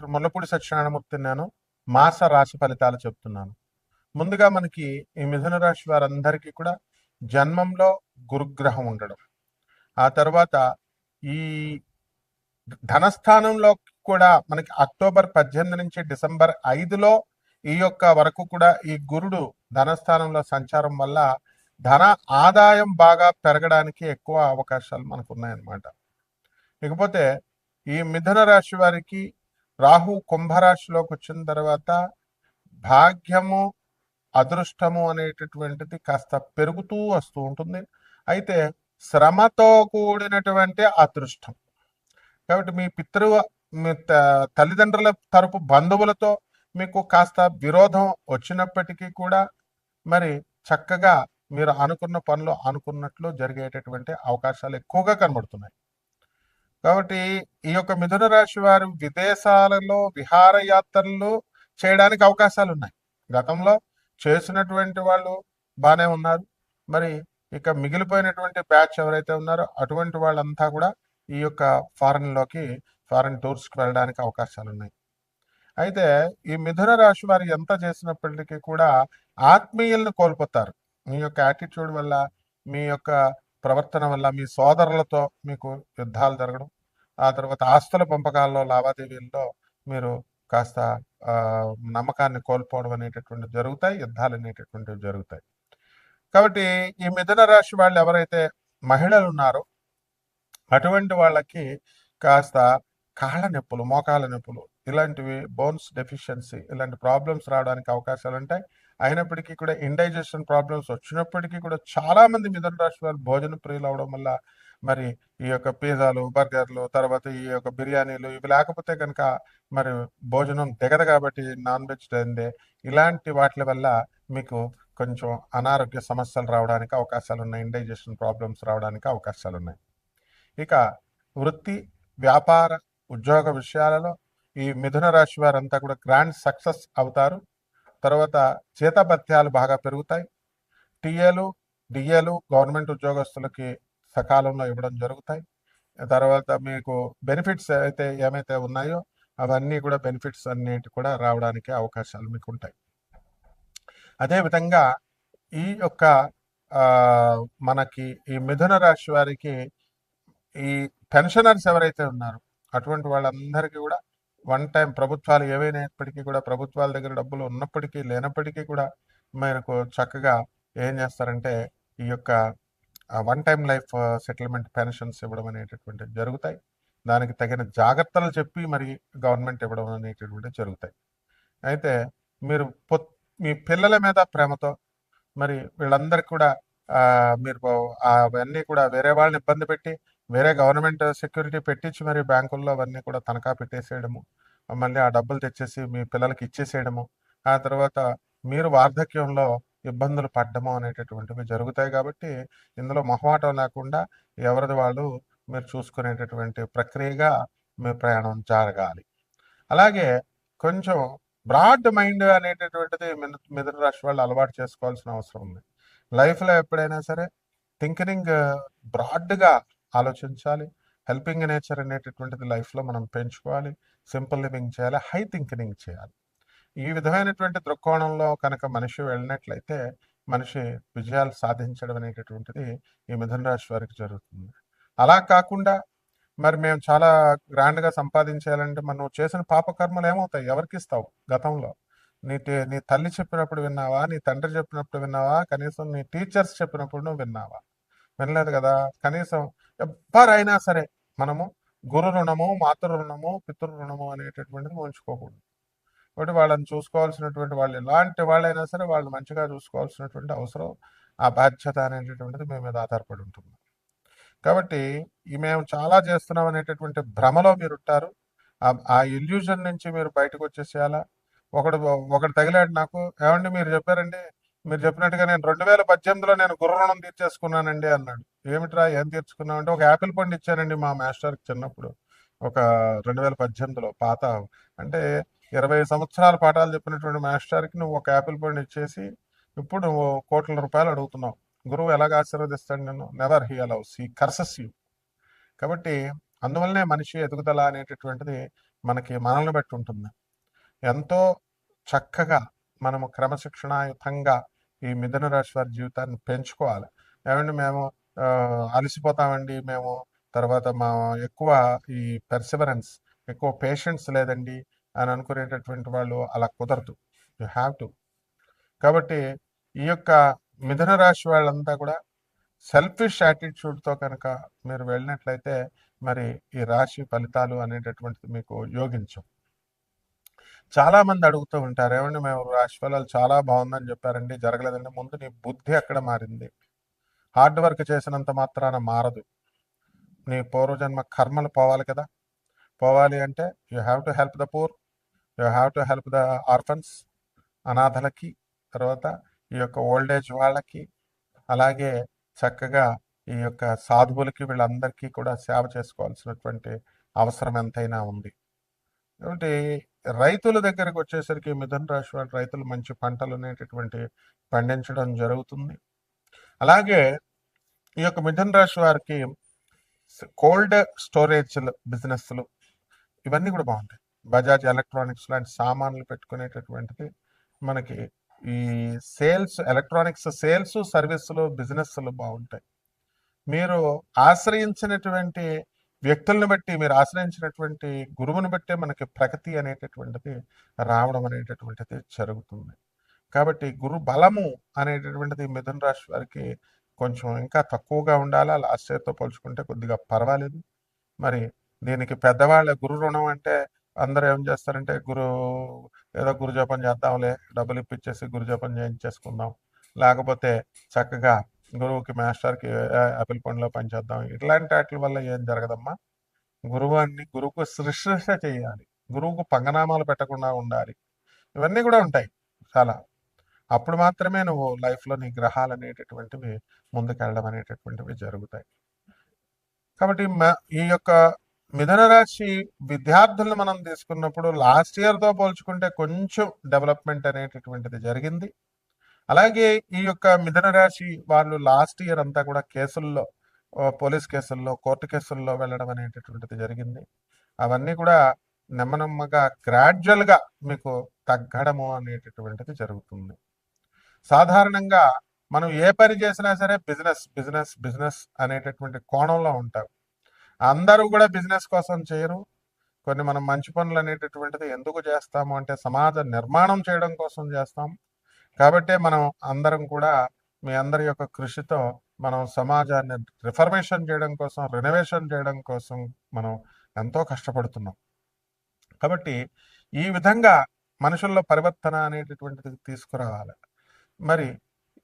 Doctor Mullapudi Satyanarayana Murthy నేను మాస రాశి ఫలితాలు చెప్తున్నాను. ముందుగా మనకి ఈ మిథున రాశి వారందరికీ కూడా జన్మంలో గురుగ్రహం ఉండడం. ఆ తర్వాత ఈ ధనస్థానంలో కూడా మనకి అక్టోబర్ పద్దెనిమిది నుంచి డిసెంబర్ ఐదులో ఈ యొక్క వరకు కూడా ఈ గురుడు ధనస్థానంలో సంచారం వల్ల ధన ఆదాయం బాగా పెరగడానికి ఎక్కువ అవకాశాలు మనకు ఉన్నాయన్నమాట. ఇకపోతే ఈ మిథున రాశి వారికి రాహు కుంభరాశిలోకి వచ్చిన తర్వాత భాగ్యము అదృష్టము అనేటటువంటిది కాస్త పెరుగుతూ వస్తూ ఉంటుంది. అయితే శ్రమతో కూడినటువంటి అదృష్టం. కాబట్టి మీ పితృ మీ తల్లిదండ్రుల తరపు బంధువులతో మీకు కాస్త విరోధం వచ్చినప్పటికీ కూడా మరి చక్కగా మీరు అనుకున్న పనులు అనుకున్నట్లు జరిగేటటువంటి అవకాశాలు ఎక్కువగా కనబడుతున్నాయి. కాబట్టి ఈ యొక్క మిథున రాశి వారు విదేశాలలో విహారయాత్రలు చేయడానికి అవకాశాలు ఉన్నాయి. గతంలో చేసినటువంటి వాళ్ళు బాగానే ఉన్నారు. మరి ఇక మిగిలిపోయినటువంటి బ్యాచ్ ఎవరైతే ఉన్నారో అటువంటి వాళ్ళంతా కూడా ఈ యొక్క ఫారెన్లోకి ఫారెన్ టూర్స్కి వెళ్ళడానికి అవకాశాలు ఉన్నాయి. అయితే ఈ మిథున రాశి వారు ఎంత చేసినప్పటికీ కూడా ఆత్మీయులను కోల్పోతారు. మీ యొక్క యాటిట్యూడ్ వల్ల మీ యొక్క ప్రవర్తన వల్ల మీ సోదరులతో మీకు యుద్ధాలు జరగడం ఆ తర్వాత ఆస్తుల పంపకాల్లో లావాదేవీల్లో మీరు కాస్త నమ్మకాన్ని కోల్పోవడం అనేటటువంటివి జరుగుతాయి యుద్ధాలు అనేటటువంటివి జరుగుతాయి. కాబట్టి ఈ మిథున రాశి వాళ్ళు ఎవరైతే మహిళలు ఉన్నారో అటువంటి వాళ్ళకి కాస్త కాళ్ళ నొప్పులు మోకాళ్ళ నొప్పులు ఇలాంటివి బోన్స్ డెఫిషియన్సీ ఇలాంటి ప్రాబ్లమ్స్ రావడానికి అవకాశాలు ఉంటాయి. అయినప్పటికీ కూడా ఇండైజెషన్ ప్రాబ్లమ్స్ వచ్చినప్పటికీ కూడా చాలా మంది మిథున రాశి వారు భోజన ప్రియులు అవడం వల్ల మరి ఈ యొక్క పిజ్జాలు బర్గర్లు తర్వాత ఈ యొక్క బిర్యానీలు ఇవి లేకపోతే కనుక మరి భోజనం దిగదు కాబట్టి నాన్ వెజ్ తిందే ఇలాంటి వాటి వల్ల మీకు కొంచెం అనారోగ్య సమస్యలు రావడానికి అవకాశాలు ఉన్నాయి ఇండైజెషన్ ప్రాబ్లమ్స్ రావడానికి అవకాశాలు ఉన్నాయి. ఇక వృత్తి వ్యాపార ఉద్యోగ విషయాలలో ఈ మిథున రాశి వారంతా కూడా గ్రాండ్ సక్సెస్ అవుతారు. తర్వాత జీతభత్యాలు బాగా పెరుగుతాయి. టీఏలు డిఏలు గవర్నమెంట్ ఉద్యోగస్తులకి సకాలంలో ఇవ్వడం జరుగుతాయి. తర్వాత మీకు బెనిఫిట్స్ అయితే ఏమైతే ఉన్నాయో అవన్నీ కూడా బెనిఫిట్స్ అన్నిటి కూడా రావడానికి అవకాశాలు మీకు ఉంటాయి. అదేవిధంగా ఈ యొక్క మనకి ఈ మిథున రాశి వారికి ఈ పెన్షనర్స్ ఎవరైతే ఉన్నారో అటువంటి వాళ్ళందరికీ కూడా వన్ టైం ప్రభుత్వాలు ఏవైనప్పటికీ కూడా ప్రభుత్వాల దగ్గర డబ్బులు ఉన్నప్పటికీ లేనప్పటికీ కూడా మనకు చక్కగా ఏం చేస్తారంటే ఈ యొక్క one time life settlement pensions ఇవ్వడం అనేటటువంటివి జరుగుతాయి. దానికి తగిన జాగ్రత్తలు చెప్పి మరి గవర్నమెంట్ ఇవ్వడం అనేటటువంటివి జరుగుతాయి. అయితే మీరు పొత్ మీ పిల్లల మీద ప్రేమతో మరి వీళ్ళందరికీ కూడా మీరు అవన్నీ కూడా వేరే వాళ్ళని ఇబ్బంది పెట్టి వేరే గవర్నమెంట్ సెక్యూరిటీ పెట్టించి మరి బ్యాంకుల్లో అవన్నీ కూడా తనఖా పెట్టేసేయడము మళ్ళీ ఆ డబ్బులు తెచ్చేసి మీ పిల్లలకి ఇచ్చేసేయడము ఆ తర్వాత మీరు వార్ధక్యంలో ఇబ్బందులు పడ్డము అనేటటువంటివి జరుగుతాయి కాబట్టి ఇందులో మొహమాటం లేకుండా ఎవరిది వాళ్ళు మీరు చూసుకునేటటువంటి ప్రక్రియగా మీ ప్రయాణం జరగాలి. అలాగే కొంచెం బ్రాడ్ మైండ్ అనేటటువంటిది మిథున రాశి వాళ్ళు అలవాటు చేసుకోవాల్సిన అవసరం ఉంది. లైఫ్లో ఎప్పుడైనా సరే థింకింగ్ బ్రాడ్గా ఆలోచించాలి. హెల్పింగ్ నేచర్ అనేటటువంటిది లైఫ్లో మనం పెంచుకోవాలి. సింపుల్ లివింగ్ చేయాలి. హై థింకింగ్ చేయాలి. ఈ విధమైనటువంటి దృక్కోణంలో కనుక మనిషి వెళ్ళినట్లయితే మనిషి విజయాలు సాధించడం అనేటటువంటిది ఈ మిథున రాశి వారికి జరుగుతుంది. అలా కాకుండా మరి మేము చాలా గ్రాండ్గా సంపాదించాలంటే మనం నువ్వు చేసిన పాపకర్మలు ఏమవుతాయి? ఎవరికి ఇస్తావు? గతంలో. నీ నీ తల్లి చెప్పినప్పుడు విన్నావా? నీ తండ్రి చెప్పినప్పుడు విన్నావా? కనీసం నీ టీచర్స్ చెప్పినప్పుడు నువ్వు విన్నావా? వినలేదు కదా? కనీసం ఎవ్వరైనా సరే మనము గురు రుణము మాతృ రుణము పితృ రుణము అనేటటువంటిది ఉంచుకోకూడదు. కాబట్టి వాళ్ళని చూసుకోవాల్సినటువంటి వాళ్ళు ఎలాంటి వాళ్ళైనా సరే వాళ్ళు మంచిగా చూసుకోవాల్సినటువంటి అవసరం ఆ బాధ్యత అనేటటువంటిది మీ మీద ఆధారపడి ఉంటుంది. కాబట్టి ఈ మేము చాలా చేస్తున్నాం అనేటటువంటి భ్రమలో మీరు ఉంటారు. ఆ- ఆ ఇల్యూజన్ నుంచి మీరు బయటకు వచ్చేసేయాలా. ఒకడు ఒకడు తగిలాడు నాకు ఏమండి మీరు చెప్పారండి? మీరు చెప్పినట్టుగా నేను రెండు వేల పద్దెనిమిదిలో నేను గుర్ర రుణం తీర్చేసుకున్నానండి అన్నాడు. ఏమిట్రా ఏం తీర్చుకున్నావు అంటే ఒక యాపిల్ పండు ఇచ్చానండి మా మాస్టర్కి చిన్నప్పుడు. ఒక రెండు వేల పద్దెనిమిదిలో పాత అంటే ఇరవై సంవత్సరాల పాఠాలు చెప్పినటువంటి మాస్టర్కి నువ్వు ఒక యాపిల్ పండు ఇచ్చేసి ఇప్పుడు నువ్వు కోట్ల రూపాయలు అడుగుతున్నావు. గురువు ఎలాగ ఆశీర్వదిస్తాడు నేను never he allows he curses you కాబట్టి అందువల్లనే మనిషి ఎదుగుదల అనేటటువంటిది మనకి మనల్ని బట్టి ఉంటుంది. ఎంతో చక్కగా మనము క్రమశిక్షణాయుతంగా ఈ మిథున రాశి వారి జీవితాన్ని పెంచుకోవాలి. ఏమంటే మేము అలసిపోతామండి మేము తర్వాత మా ఎక్కువ ఈ పెర్సివరెన్స్ ఎక్కువ పేషెన్స్ లేదండి. అని అనుకునేటటువంటి వాళ్ళు అలా కుదరదు. యు హ్యావ్ టు కాబట్టి ఈ యొక్క మిథున రాశి వాళ్ళంతా కూడా సెల్ఫిష్ యాటిట్యూడ్తో కనుక మీరు వెళ్ళినట్లయితే మరి ఈ రాశి ఫలితాలు అనేటటువంటిది మీకు యోగించం చాలా మంది అడుగుతూ ఉంటారు ఏమండి మేము రాశి ఫలాలు చాలా బాగుందని చెప్పారండి జరగలేదండి ముందు నీ బుద్ధి ఎక్కడ మారింది? హార్డ్ వర్క్ చేసినంత మాత్రాన మారదు. నీ పూర్వజన్మ కర్మలు పోవాలి కదా. పోవాలి అంటే you have to help the poor you have to help the orphans అనాథలకి తర్వాత ఈ యొక్క ఓల్డ్ ఏజ్ వాళ్ళకి అలాగే చక్కగా ఈ యొక్క సాధువులకి వీళ్ళందరికీ కూడా సేవ చేసుకోవాల్సినటువంటి అవసరం ఎంతైనా ఉంది. కాబట్టి రైతుల దగ్గరకు వచ్చేసరికి మిథున్ రాశి వాళ్ళ రైతులు మంచి పంటలు అనేటటువంటి పండించడం జరుగుతుంది. అలాగే ఈ యొక్క మిథున్ రాశి వారికి కోల్డ్ స్టోరేజ్ బిజినెస్లు ఇవన్నీ కూడా బాగుంటాయి. బజాజ్ ఎలక్ట్రానిక్స్ లాంటి సామాన్లు పెట్టుకునేటటువంటిది మనకి ఈ సేల్స్ ఎలక్ట్రానిక్స్ సేల్స్ సర్వీసులు బిజినెస్లు బాగుంటాయి. మీరు ఆశ్రయించినటువంటి వ్యక్తులను బట్టి మీరు ఆశ్రయించినటువంటి గురువుని బట్టే మనకి ప్రగతి అనేటటువంటిది రావడం అనేటటువంటిది జరుగుతుంది. కాబట్టి గురు బలము అనేటటువంటిది మిథున రాశి వారికి కొంచెం ఇంకా తక్కువగా ఉండాలా? లాస్ట్ ఇయర్తో పోల్చుకుంటే కొద్దిగా పర్వాలేదు. మరి దీనికి పెద్దవాళ్ళ గురు రుణం అంటే అందరూ ఏం చేస్తారంటే గురు ఏదో గురు జపం చేద్దాంలే డబ్బులు ఇప్పించేసి గురు జపం చేయించేసుకుందాం. లేకపోతే చక్కగా గురువుకి మాస్టర్కి ఆపిల్ పండులో పనిచేద్దాం ఇట్లాంటి వాటి వల్ల ఏం జరగదమ్మా? గురువు అన్ని గురువుకు శుశ్రూష చేయాలి. గురువుకు పంగనామాలు పెట్టకుండా ఉండాలి. ఇవన్నీ కూడా ఉంటాయి. చాలా. అప్పుడు మాత్రమే నువ్వు లైఫ్లో నీ గ్రహాలు అనేటటువంటివి ముందుకెళ్ళడం అనేటటువంటివి జరుగుతాయి. కాబట్టి ఈ యొక్క మిథున రాశి విద్యార్థులను మనం తీసుకున్నప్పుడు లాస్ట్ ఇయర్తో పోల్చుకుంటే కొంచెం డెవలప్మెంట్ అనేటటువంటిది జరిగింది. అలాగే ఈ యొక్క మిథున రాశి వాళ్ళు లాస్ట్ ఇయర్ అంతా కూడా కేసుల్లో పోలీస్ కేసుల్లో కోర్టు కేసుల్లో వెళ్ళడం అనేటటువంటిది జరిగింది. అవన్నీ కూడా నెమ్మనెమ్మగా గ్రాడ్యువల్గా మీకు తగ్గడము అనేటటువంటిది జరుగుతుంది. సాధారణంగా మనం ఏ పని చేసినా సరే బిజినెస్ బిజినెస్ బిజినెస్ అనేటటువంటి కోణంలో ఉంటాం. అందరూ కూడా బిజినెస్ కోసం చేయరు. కొన్ని మనం మంచి పనులు అనేటటువంటిది ఎందుకు చేస్తాము అంటే సమాజ నిర్మాణం చేయడం కోసం చేస్తాం. కాబట్టే మనం అందరం కూడా మీ అందరి యొక్క కృషితో మనం సమాజాన్ని రిఫర్మేషన్ చేయడం కోసం రెనోవేషన్ చేయడం కోసం మనం ఎంతో కష్టపడుతున్నాం. కాబట్టి ఈ విధంగా మనుషుల్లో పరివర్తన అనేటటువంటిది తీసుకురావాలి. మరి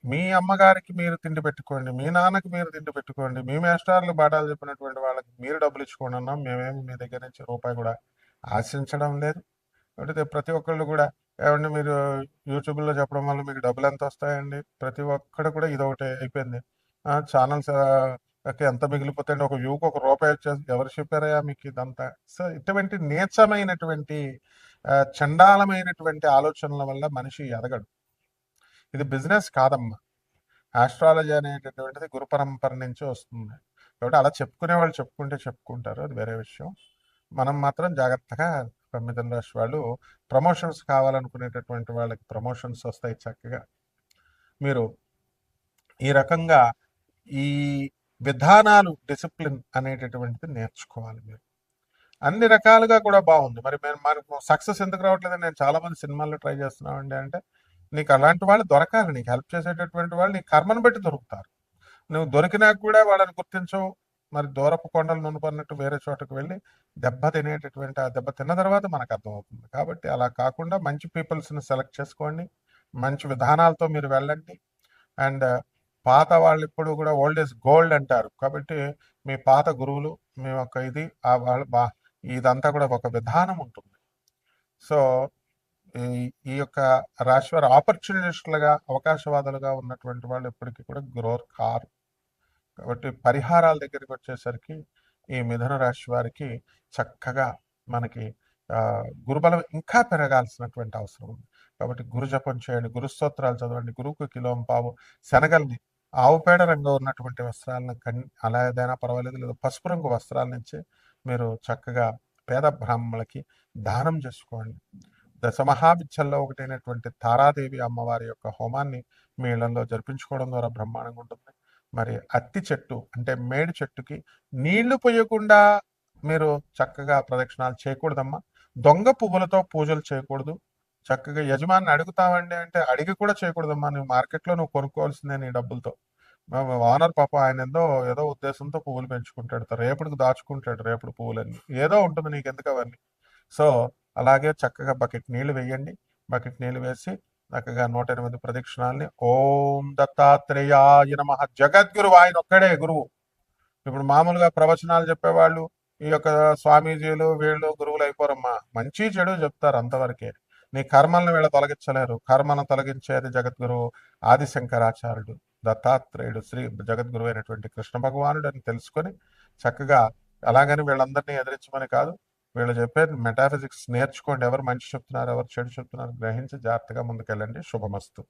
మీ అమ్మగారికి మీరు తిండి పెట్టుకోండి మీ నాన్నకి మీరు తిండి పెట్టుకోండి మీ మేస్టార్లు బాటాలు చెప్పినటువంటి వాళ్ళకి మీరు డబ్బులు ఇచ్చుకోండి అన్నాం మేమేమి మీ దగ్గర నుంచి రూపాయి కూడా ఆశించడం లేదు. కాబట్టి ప్రతి ఒక్కళ్ళు కూడా ఏమండి మీరు యూట్యూబ్లో చెప్పడం వల్ల మీకు డబ్బులు ఎంత వస్తాయండి? ప్రతి ఒక్కడు కూడా ఇదొకటి అయిపోయింది. ఛానల్స్ ఎంత మిగిలిపోతాయండి ఒక వ్యూకి ఒక రూపాయి వచ్చేసి ఎవరు చెప్పారయ్యా మీకు ఇదంతా? సో ఇటువంటి నీచమైనటువంటి చండాలమైనటువంటి ఆలోచనల వల్ల మనిషి ఎదగడు. ఇది బిజినెస్ కాదమ్మా. ఆస్ట్రాలజీ అనేటటువంటిది గురు పరంపర నుంచి వస్తుంది. కాబట్టి అలా చెప్పుకునే వాళ్ళు చెప్పుకుంటే చెప్పుకుంటారు అది వేరే విషయం. మనం మాత్రం జాగ్రత్తగా మిథున రాశి వాళ్ళు ప్రమోషన్స్ కావాలనుకునేటటువంటి వాళ్ళకి ప్రమోషన్స్ వస్తాయి చక్కగా. మీరు ఈ రకంగా ఈ విధానాలు డిసిప్లిన్ అనేటటువంటిది నేర్చుకోవాలి మీరు. అన్ని రకాలుగా కూడా బాగుంది. మరి మేము మనకు సక్సెస్ ఎందుకు రావట్లేదు నేను చాలామంది సినిమాల్లో ట్రై చేస్తున్నామండి అంటే నీకు అలాంటి వాళ్ళు దొరకాలి. నీకు హెల్ప్ చేసేటటువంటి వాళ్ళు నీ కర్మను బట్టి దొరుకుతారు. నువ్వు దొరికినా కూడా వాళ్ళని గుర్తించవు. మరి దూరపు కొండలు నునుపన్నట్టు వేరే చోటకు వెళ్ళి దెబ్బ తినేటటువంటి ఆ దెబ్బ తిన్న తర్వాత మనకు అర్థమవుతుంది. కాబట్టి అలా కాకుండా మంచి పీపుల్స్ని సెలెక్ట్ చేసుకోండి. మంచి విధానాలతో మీరు వెళ్ళండి. అండ్ పాత వాళ్ళు ఇప్పుడు కూడా ఓల్డ్ ఈజ్ గోల్డ్ అంటారు. కాబట్టి మీ పాత గురువులు మీ యొక్క ఇది ఆ వాళ్ళు బా ఇదంతా కూడా ఒక విధానం ఉంటుంది. సో ఈ ఈ యొక్క రాశివారి ఆపర్చునిస్టులుగా అవకాశవాదులుగా ఉన్నటువంటి వాళ్ళు ఎప్పటికీ కూడా గ్రోర్ కారు. కాబట్టి పరిహారాల దగ్గరికి వచ్చేసరికి ఈ మిథున రాశి వారికి చక్కగా మనకి గురుబలం ఇంకా పెరగాల్సినటువంటి అవసరం ఉంది. కాబట్టి గురు జపం చేయండి గురు స్తోత్రాలు చదవండి గురువుకు కిలోం పావు శనగల్ని ఆవు పేడ రంగు ఉన్నటువంటి వస్త్రాలను కన్ అలా ఏదైనా పర్వాలేదు లేదా పసుపు రంగు వస్త్రాల నుంచి మీరు చక్కగా పేద బ్రాహ్మణులకి దానం చేసుకోండి. దశమహావిద్యల్లో ఒకటైనటువంటి తారాదేవి అమ్మవారి యొక్క హోమాన్ని మీ ఇళ్ళలో జరిపించుకోవడం ద్వారా బ్రహ్మాండంగా ఉంటుంది. మరి అత్తి చెట్టు అంటే మేడి చెట్టుకి నీళ్ళు పోయకుండా మీరు చక్కగా ప్రదక్షిణాలు చేయకూడదమ్మా. దొంగ పువ్వులతో పూజలు చేయకూడదు. చక్కగా యజమాని అడుగుతావండి అంటే అడిగి కూడా చేయకూడదమ్మా. నువ్వు మార్కెట్లో నువ్వు కొనుక్కోవాల్సిందే నీ డబ్బులతో. ఓనర్ పాప ఆయన ఏదో ఏదో ఉద్దేశంతో పువ్వులు పెంచుకుంటాడు. రేపటికి దాచుకుంటాడు రేపటి పువ్వులన్నీ. ఏదో ఉంటుంది నీకు ఎందుకు అవన్నీ? సో అలాగే చక్కగా బకెట్ నీళ్ళు వేయండి. బకెట్ నీళ్ళు వేసి చక్కగా నూట ఎనిమిది ప్రదక్షిణాలని ఓం దత్తాత్రేయాయ నమ. జగద్గురువు ఆయన ఒక్కడే గురువు. ఇప్పుడు మామూలుగా ప్రవచనాలు చెప్పేవాళ్ళు ఈ యొక్క స్వామీజీలు వీళ్ళు గురువులు అయిపోరమ్మా. మంచి చెడు చెప్తారు అంతవరకే. నీ కర్మలను వీళ్ళ తొలగించలేరు. కర్మను తొలగించేది జగద్గురువు ఆదిశంకరాచార్యుడు. దత్తాత్రేయుడు శ్రీ జగద్గురు అయినటువంటి కృష్ణ భగవానుడు అని తెలుసుకొని చక్కగా అలాగని వీళ్ళందరినీ ఎదిరించమని కాదు వీళ్ళు చెప్పే మెటాఫిజిక్స్ నేర్చుకోండి. ఎవరు మంచి చెప్తున్నారు ఎవరు చెడు చెప్తున్నారు గ్రహించి జాగ్రత్తగా ముందుకెళ్ళండి. శుభమస్తు.